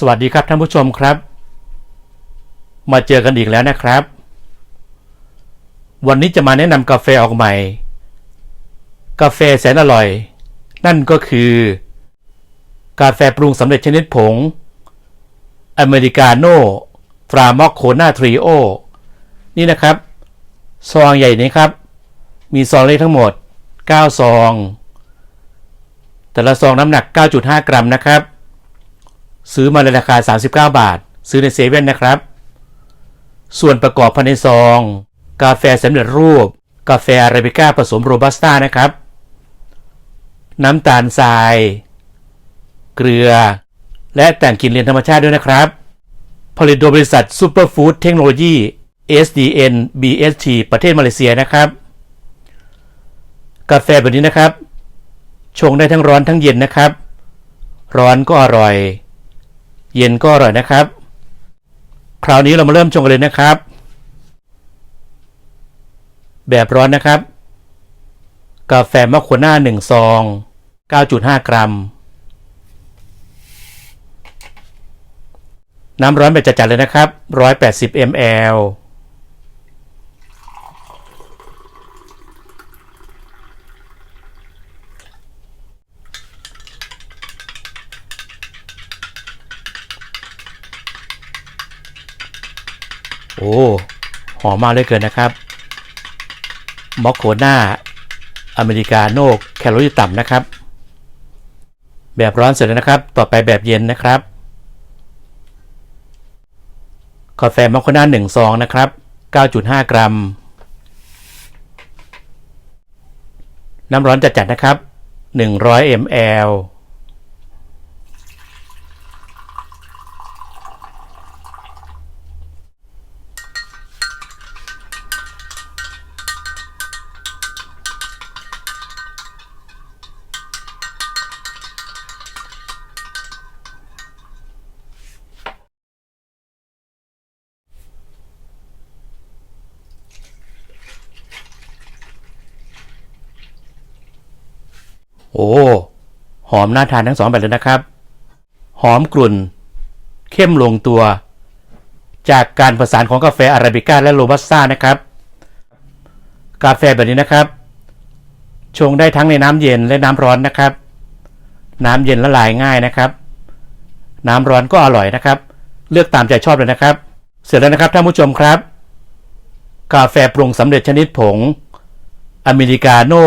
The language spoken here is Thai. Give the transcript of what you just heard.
สวัสดีครับท่านผู้ชมครับ มาเจอกันอีกแล้วนะครับ วันนี้จะมาแนะนำกาแฟออกใหม่ กาแฟแสนอร่อย นั่นก็คือ กาแฟปรุงสำเร็จชนิดผง อเมริกาโน่ฟรามอกโคนาทริโอนี่นะครับ ซองใหญ่นี้ครับ มีซองเล็กทั้งหมด 9 ซอง แต่ละซองน้ำหนัก 9.5 กรัมนะครับ ซื้อมาในราคา 39 บาท ซื้อในเซเว่นนะครับ ส่วนประกอบภายในซอง กาแฟสำเร็จรูป กาแฟอาราบิก้าผสมโรบัสต้านะครับ น้ำตาลทราย เกลือ และแต่งกลิ่นเรียนธรรมชาติด้วยนะครับ ผลิตโดยบริษัทซูเปอร์ฟู้ดเทคโนโลยี SDN BST ประเทศมาเลเซียนะครับ กาแฟแบบนี้นะครับ ชงได้ทั้งร้อนทั้งเย็นนะครับ ร้อนก็อร่อย เย็นก็อร่อยนะครับ คราวนี้เรามาเริ่มชงกันเลยนะครับ แบบร้อนนะครับ กาแฟมะขวหน้า1ซอง 9.5 กรัม น้ำร้อนแบบจัดๆเลยนะครับ 180 ml โอ้หอมมากเลยเกินนะครับมอคโคน่าอเมริกาโน่แคลอรี่ต่ำนะครับ แบบร้อนเสร็จแล้วนะครับ ต่อไปแบบเย็นนะครับกาแฟมอคโคน่าหนึ่งซองนะครับ 9.5 กรัม น้ำร้อนจัดๆนะครับ 100 ml โอ้ หอมน่าทานทั้งสองแบบเลยนะครับ หอมกลุ่น เข้มลงตัว จากการผสานของกาแฟอาราบิก้าและโรบัสต้านะครับ กาแฟแบบนี้นะครับ ชงได้ทั้งในน้ำเย็นและน้ำร้อนนะครับ น้ำเย็นละลายง่ายนะครับ น้ำร้อนก็อร่อยนะครับ เลือกตามใจชอบเลยนะครับ เสร็จแล้วนะครับท่านผู้ชมครับ กาแฟปรุงสำเร็จชนิดผง อเมริกาโน่